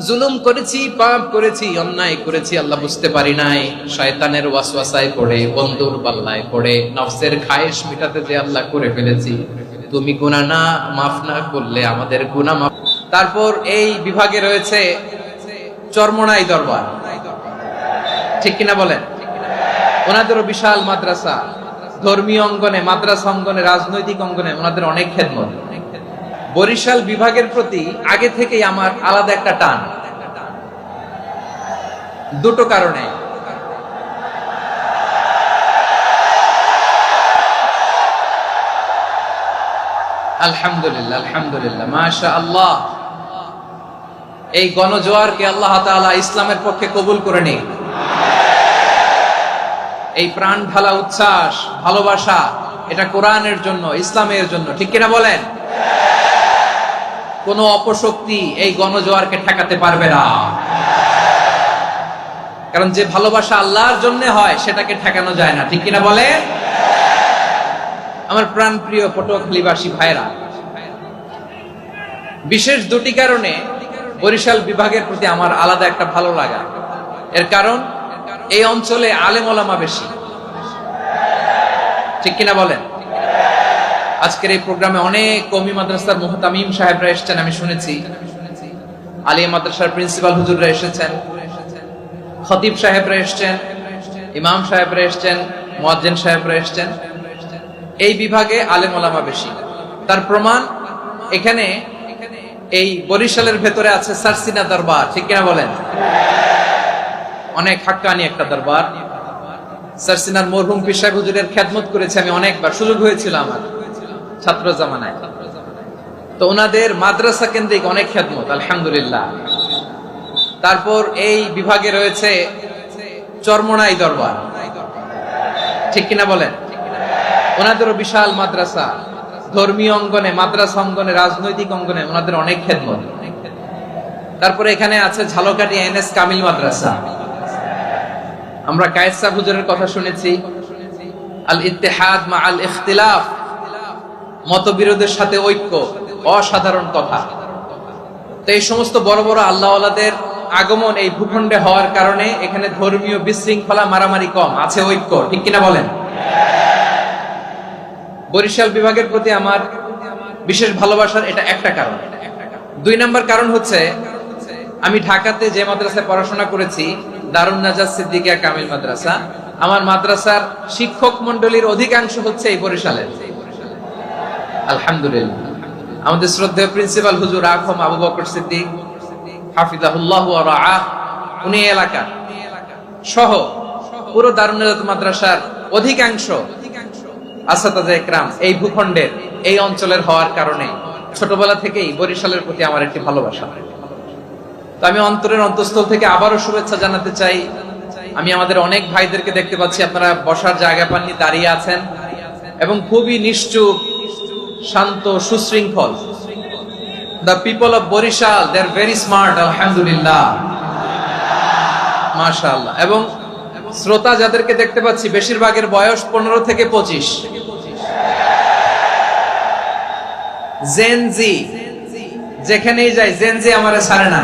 জুলুম করেছি, পাপ করেছি, অন্যায় করেছি, আল্লাহ বুঝতে পারি নাই। শয়তানের ওয়াসওয়াসায় পড়ে, বন্ধুর পাল্লায় পড়ে, নফসের খায়েশ মিটাতে যে আল্লাহ করে ফেলেছি। তুমি গুনাহ না, মাফ না করলে আমাদের গুনাহ মাফ। তারপর এই বিভাগে রয়েছে চরমনাই দরবার। ঠিক কিনা বলেন? ওনাদেরও বিশাল মাদ্রাসা। ধর্মীয় অঙ্গনে, মাদ্রাসা অঙ্গনে, রাজনৈতিক অঙ্গনে ওনাদের অনেক খেদমত। বরিশাল বিভাগের প্রতি আগে থেকেই আমার আলাদা একটা টান। দুটো কারণে। আলহামদুলিল্লাহ আলহামদুলিল্লাহ মাশা আল্লাহ এই গণজোয়ারকে আল্লাহ তাআলা ইসলামের পক্ষে কবুল করে নিক। এই প্রাণ ঢালা উচ্ছ্বাস, ভালোবাসা, এটা কোরআনের জন্য, ইসলামের জন্য, ঠিক কিনা বলেন? কোন অপশক্তি এই গণজোয়ারকে ঠেকাতে পারবে না। কারণ যে ভালোবাসা আল্লাহর জন্য হয়, সেটাকে ঠেকানো যায় না। ঠিক কিনা বলে? আমার প্রাণ প্রিয় পটুয়াখালীবাসী ভাইরা, বিশেষ দুটি কারণে বরিশাল বিভাগের প্রতি আমার আলাদা একটা ভালো লাগা। এর কারণ, এই অঞ্চলে আলেম ওলামা বেশি। ঠিক কিনা বলেন? আজকের এই প্রোগ্রামে অনেক কমি মাদ্রাসার মুহতামিম সাহেবরা এসেছেন, আমি শুনেছি। আলিয়া মাদ্রাসার প্রিন্সিপাল হুজুররা এসেছেন। খতিব সাহেবরা এসেছেন, ইমাম সাহেবরা এসেছেন, মুয়াজ্জিন সাহেবরা এসেছেন। এই বিভাগে আলেম ওলামা বেশি। তার প্রমাণ এখানে এই বরিশালের ভেতরে আছে সারসিনা দরবার, ঠিক কিনা বলেন? অনেক হাক্কানি একটা দরবার। সারসিনার মরহুম পিসাব হুজুরের খেদমত করেছে আমি অনেকবার, সুযোগ হয়েছিল আমার, ছাত্র জামানায়। তো ওনাদের মাদ্রাসা কেন্দ্রিক অনেক খেদমত, আলহামদুলিল্লাহ। তারপর এই বিভাগে রয়েছে চরমনাই দরবার। ঠিক কিনা বলেন? ওনাদেরও বিশাল মাদ্রাসা। ধর্মীয় অঙ্গনে, মাদ্রাসা অঙ্গনে, রাজনৈতিক অঙ্গনে ওনাদের অনেক খেদমত। তারপরে এখানে আছে ঝালকাটি এনএস কামিল মাদ্রাসা। আমরা কায়েসা হুজুরের কথা শুনেছি। আল ইত্তেহাদ মা আল ইখতিলাফ। মতবিরোধের সাথে ঐক্য, অসাধারণ কথা। তো এই সমস্ত বড় বড় আল্লাহওয়ালাদের আগমন এই ভূখণ্ডে হওয়ার কারণে এখানে ধর্মীয় বিশৃঙ্খলা মারামারি কম, আছে ঐক্য, ঠিক কিনা বলেন? বরিশাল বিভাগের প্রতি আমার বিশেষ ভালোবাসার এটা একটা কারণ। দুই নম্বর কারণ হচ্ছে, আমি ঢাকাতে যে মাদ্রাসায় পড়াশোনা করেছি, দারুণ নাজাজ সিদ্দিকিয়া কামিল মাদ্রাসা, আমার মাদ্রাসার শিক্ষক মন্ডলীর অধিকাংশ হচ্ছে এই বরিশালের। আলহামদুলিল্লাহ। আমাদের শ্রদ্ধেয় প্রিন্সিপাল হুজুর আখম আবু বকর সিদ্দিক হাফিজাহুল্লাহ উনি সহ পুরো মাদ্রাসার অধিকাংশ এই ভূখণ্ডের, এই অঞ্চলের হওয়ার কারণে ছোটবেলা থেকেই বরিশালের প্রতি আমার একটি ভালোবাসা। তো আমি অন্তরের অন্তঃস্থল থেকে আবারও শুভেচ্ছা জানাতে চাই। আমি আমাদের অনেক ভাইদেরকে দেখতে পাচ্ছি, আপনারা বসার জায়গা পাননি, দাঁড়িয়ে আছেন। এবং খুবই নিশ্চুপ, শান্ত, সুশৃঙ্খল the people of Barishal they are very smart আলহামদুলিল্লাহ মাশাআল্লাহ এবং শ্রোতা যাদেরকে দেখতে পাচ্ছি, বেশিরভাগের বয়স পনেরো থেকে পঁচিশ। জেনজি যেখানেই যাই জেনজি আমার ছাড়ে না।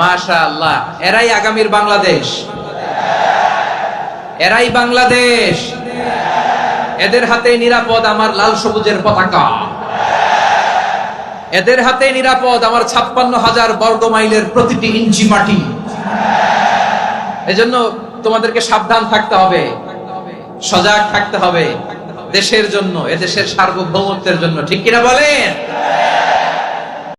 মাশা আল্লাহ এরাই আগামীর বাংলাদেশ। এরাই বাংলাদেশ। এদের হাতে নিরাপদ আমার লাল সবুজের পতাকা। এদের হাতে নিরাপদ আমার ছাপ্পান্ন হাজার বর্গ মাইলের প্রতিটি ইঞ্চি মাটি। এজন্য তোমাদেরকে সাবধান থাকতে হবে, সজাগ থাকতে হবে দেশের জন্য, এদেশের সার্বভৌমত্বের জন্য। ঠিক কিনা বলেন?